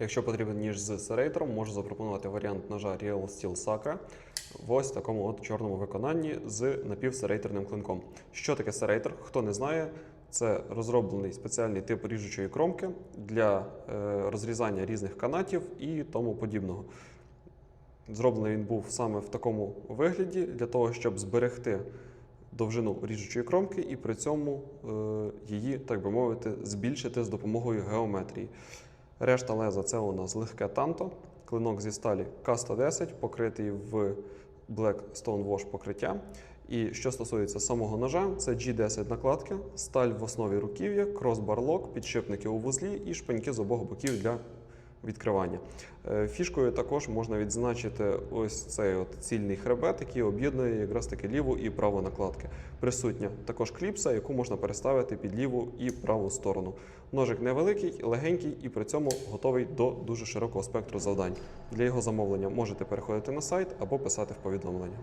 Якщо потрібен ніж з серейтором, можу запропонувати варіант ножа Real Steel Sacra в ось такому от чорному виконанні з напівсерейторним клинком. Що таке серейтор? Хто не знає, це розроблений спеціальний тип ріжучої кромки для е, розрізання різних канатів і тому подібного. Зроблений він був саме в такому вигляді для того, щоб зберегти довжину ріжучої кромки і при цьому е, її, так би мовити, збільшити з допомогою геометрії. Решта леза це у нас легке танто, клинок зі сталі К110, покритий в Black Stonewash покриття. І що стосується самого ножа, це G10 накладки, сталь в основі руків'я, кросбарлок, підшипники у вузлі і шпаньки з обох боків для відкривання. Е, Фішкою також можна відзначити ось цей от цільний хребет, який об'єднує якраз таки ліву і праву накладки. Присутня також кліпса, яку можна переставити під ліву і праву сторону. Ножик невеликий, легенький і при цьому готовий до дуже широкого спектру завдань. Для його замовлення можете переходити на сайт або писати в повідомлення.